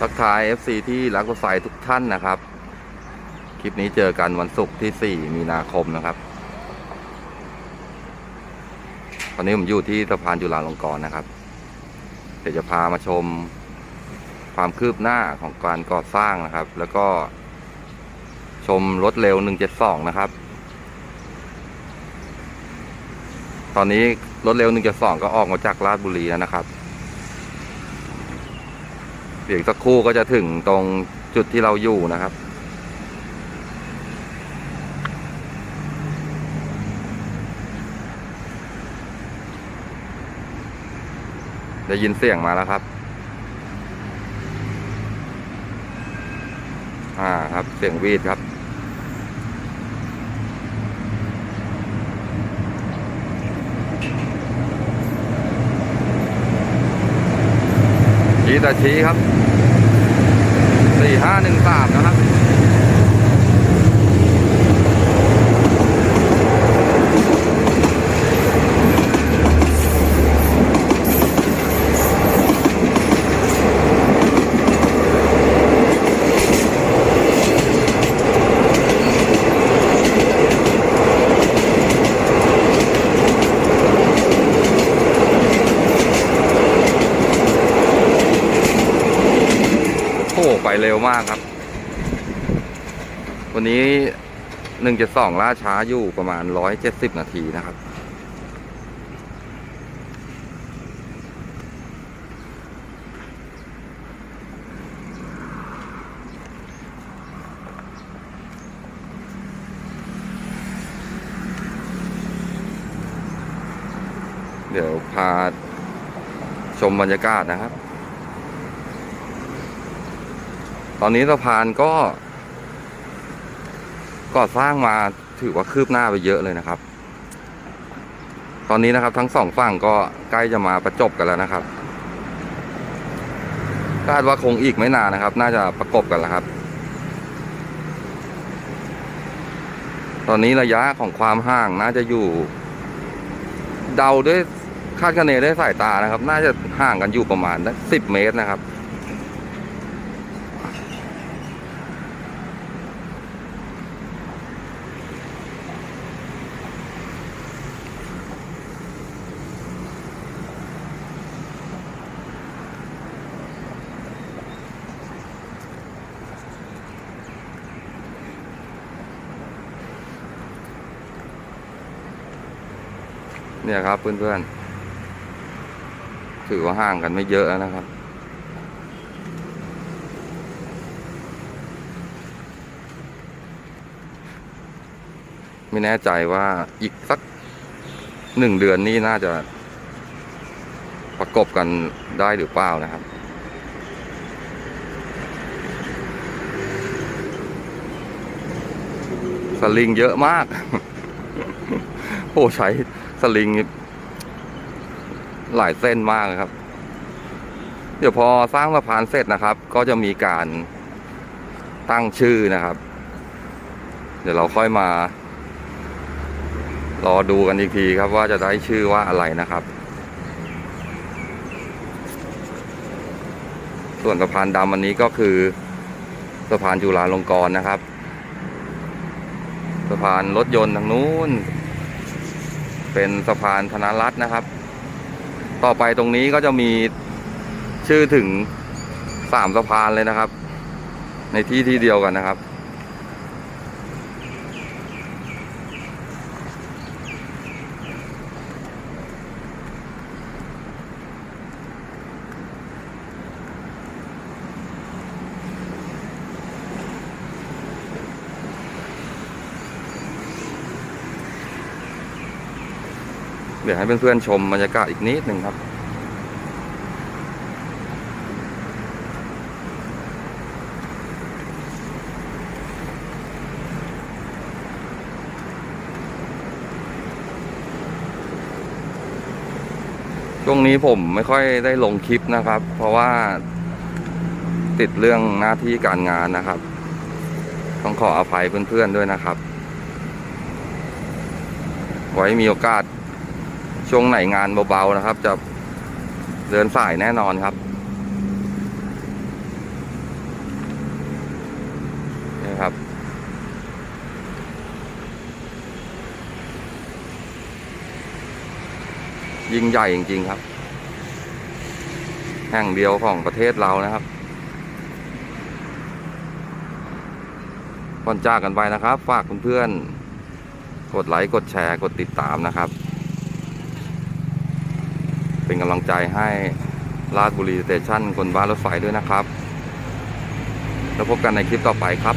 ทักทาย FC ที่รักรถไฟทุกท่านนะครับ คลิปนี้เจอกันวันศุกร์ที่ 4 มีนาคมนะครับตอนนี้ผมอยู่ที่สะพานจุฬาลงกรณ์นะครับ เดี๋ยวจะพามาชมความคืบหน้าของการก่อสร้างนะครับ แล้วก็ชมรถเร็ว 172 นะครับ ตอนนี้รถเร็ว 172 ก็ออกมาจากราชบุรีแล้วนะครับ เดี๋ยวอีกสักครู่ก็จะถึงตรงจุดที่เราอยู่นะครับ ได้ยินเสียงมาแล้วครับ อ่าครับเสียงวีดครับีต่ชี้ครับสี่ห้าหนึ่งสามนะครับ เร็วมากครับ วันนี้หนึ่งจะสองล่าช้าอยู่ประมาณร้อยเจ็ดสิบนาทีนะครับ เดี๋ยวพาชมบรรยากาศนะครับ ตอนนี้สะพานก็ก่อสร้างมาถือว่าคืบหน้าไปเยอะเลยนะครับ ตอนนี้นะครับทั้งสองฝั่งก็ใกล้จะมาประจบกันแล้วนะครับคาดว่าคงอีกไม่นานนะครับ น่าจะประกบกันแล้วครับ ตอนนี้ระยะของความห่างน่าจะอยู่ เดาด้วยคาดคะเนด้วยสายตานะครับ น่าจะห่างกันอยู่ประมาณสิบเมตรนะครับ เนี่ยครับเพื่อนๆถือว่าห่างกันไม่เยอะแล้วนะครับ ไม่แน่ใจว่าอีกสักหนึ่งเดือนนี้น่าจะประกบกันได้หรือเปล่านะครับสลิงเยอะมาก โอ้ใช้ สลิงหลายเส้นมากครับ เดี๋ยวพอสร้างสะพานเสร็จนะครับ ก็จะมีการตั้งชื่อนะครับ เดี๋ยวเราค่อยมา รอดูกันอีกทีครับว่าจะได้ชื่อว่าอะไรนะครับ ส่วนสะพานดำอันนี้ก็คือสะพานจุฬาลงกรณ์นะครับสะพานรถยนต์ทางนู้น เป็นสะพานธนรัตน์นะครับ ต่อไปตรงนี้ก็จะมีชื่อถึงสามสะพานเลยนะครับ ในที่ที่เดียวกันนะครับ เดี๋ยวให้เพื่อนๆชมบรรยากาศอีกนิดหนึ่งครับ ช่วงนี้ผมไม่ค่อยได้ลงคลิปนะครับ เพราะว่าติดเรื่องหน้าที่การงานนะครับ ต้องขออภัยเพื่อนๆด้วยนะครับ ไว้มีโอกาส ช่วงไหนงานเบาๆนะครับ จะเดินสายแน่นอนครับนี่ครับ ยิ่งใหญ่จริงๆครับ แห่งเดียวของประเทศเรานะครับก่อนจากกันไปนะครับ ฝากเพื่อนๆกดไลค์ กดแชร์ กดติดตามนะครับ เป็นกำลังใจให้ลาดบุรีสเตชันคนบ้านรถไฟด้วยนะครับ แล้วพบกันในคลิปต่อไปครับ